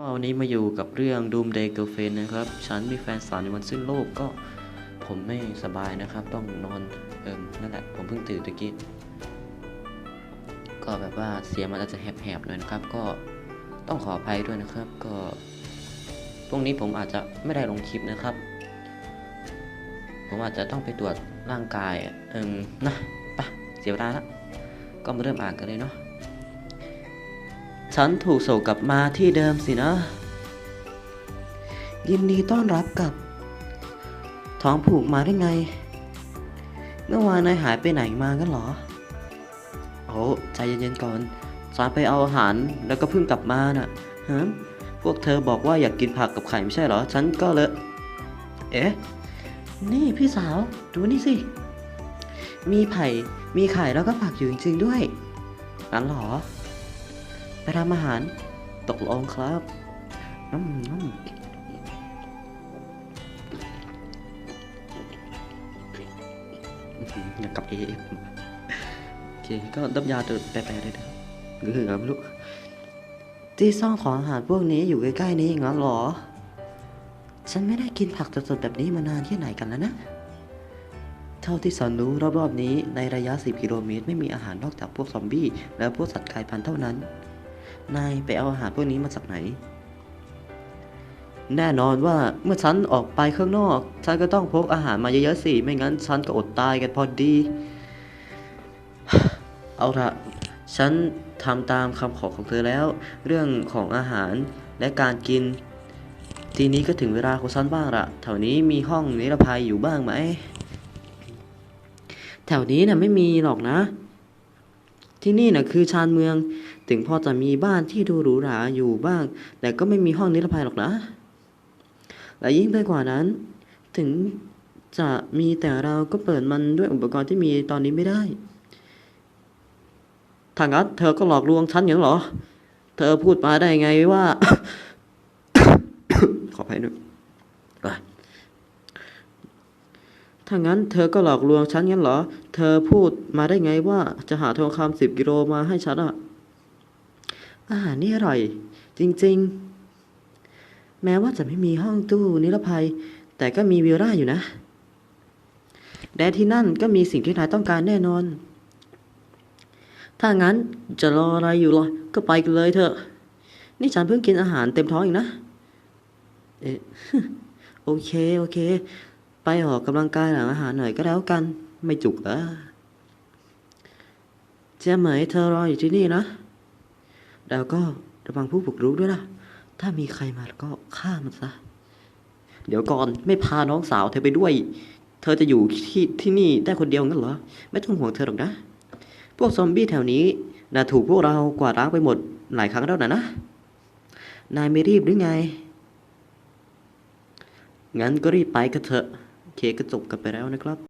ก็วันนี้มาอยู่กับเรื่อง Doomsday Girlfriend นะครับ ฉันมีแฟนสาวในวันสิ้นโลกก็ผมไม่สบายนะครับ ต้องนอนเอิมนั่นแหละ ผมเพิ่งตื่นตะกี้ ก็แบบว่าเสียงมันอาจจะแหบๆหน่อยนะครับ ก็ต้องขออภัยด้วยนะครับ ก็ตรงนี้ผมอาจจะไม่ได้ลงคลิปนะครับ ผมอาจจะต้องไปตรวจร่างกายเอิมนะปะเสียเวลาละก็มาเริ่มอ่านกันเลยเนาะ ฉันถูกส่งกลับมาที่เดิมสินะ ยินดีต้อนรับกับ ท้องผูกมาได้ไง เมื่อวานนายหายไปไหนมากันเหรอ โอ้ใจเย็นๆก่อนฉันไปเอาอาหารแล้วก็เพิ่งกลับมาน่ะฮะพวกเธอบอกว่าอยากกินผักกับไข่ไม่ใช่เหรอ ฉันก็เลย เอ๊ะ นี่พี่สาว ดูนี่สิ มีไผ่ มีไข่แล้วก็ผักอยู่จริงๆด้วยงั้นเหรอ ทำอาหาร ตกลงครับน้ำน้ำอื้อย่างกับเอฟโอเค ก็ดับยาตัวแปลกๆเลยนะหรือไงไม่รู้ที่ซ่องของอาหารพวกนี้อยู่ใกล้ๆนี้งั้นหรอ ฉันไม่ได้กินผักสดๆแบบนี้มานานที่ไหนกันแล้วนะ เท่าที่ฉันรู้รอบๆนี้ในระยะ 10 กิโลเมตร ไม่มีอาหารนอกจากพวกซอมบี้ และพวกสัตว์กลายพันธุ์เท่านั้น นายไปเอาอาหารพวกนี้มาจากไหน แน่นอนว่าเมื่อฉันออกไปข้างนอก ฉันก็ต้องพกอาหารมาเยอะๆสิ ไม่งั้นฉันก็อดตายกันพอดี เอาละฉันทำตามคำขอของเธอแล้ว เรื่องของอาหารและการกิน ทีนี้ก็ถึงเวลาของฉันบ้างละแถวนี้มีห้องนิรภัยอยู่บ้างไหม แถวนี้น่ะไม่มีหรอกนะ ที่นี่น่ะคือชานเมือง ถึงพอจะมีบ้านที่ดูหรูหราอยู่บ้าง แต่ก็ไม่มีห้องนิรภัยหรอกนะ และยิ่งไปกว่านั้น ถึงจะมีแต่เราก็เปิดมันด้วยอุปกรณ์ที่มีตอนนี้ไม่ได้ถ้างั้นเธอก็หลอกลวงฉันอย่างหรอ เธอพูดมาได้ไงว่า ขออภัยด้วยถ้างั้นเธอก็หลอกลวงฉันงั้นเหรอ เธอพูดมาได้ไงว่าจะหาทองคำสิบกิโลมาให้ฉันอะอาหารนี่อร่อย จริงๆ แม้ว่าจะไม่มีห้องตู้นิรภัย แต่ก็มีวิลล่าอยู่นะและที่นั่นก็มีสิ่งที่นายต้องการแน่นอน ถ้างั้นจะรออะไรอยู่ล่ะก็ไปกันเลยเถอะ นี่ฉันเพิ่งกินอาหารเต็มท้องอีกนะ เอ๊ะโอเค โอเค ไปออกกำลังกายหลังอาหารหน่อยก็แล้วกัน ไม่จุกเหรอเจ๊เหมยเธอรออยู่ที่นี่นะแล้วก็ระวังผู้บุกรุกด้วยนะถ้ามีใครมาก็ฆ่ามันซะ เดี๋ยวก่อนไม่พาน้องสาวเธอไปด้วย เธอจะอยู่ที่ที่นี่ได้คนเดียวงั้นเหรอ ไม่ต้องห่วงเธอหรอกนะ พวกซอมบี้แถวนี้น่ะถูกพวกเรากวาดล้างไปหมดหลายครั้งแล้วนะนะ นายไม่รีบหรือไง งั้นก็รีบไปกันเถอะ เคก็จบกันไปแล้วนะครับ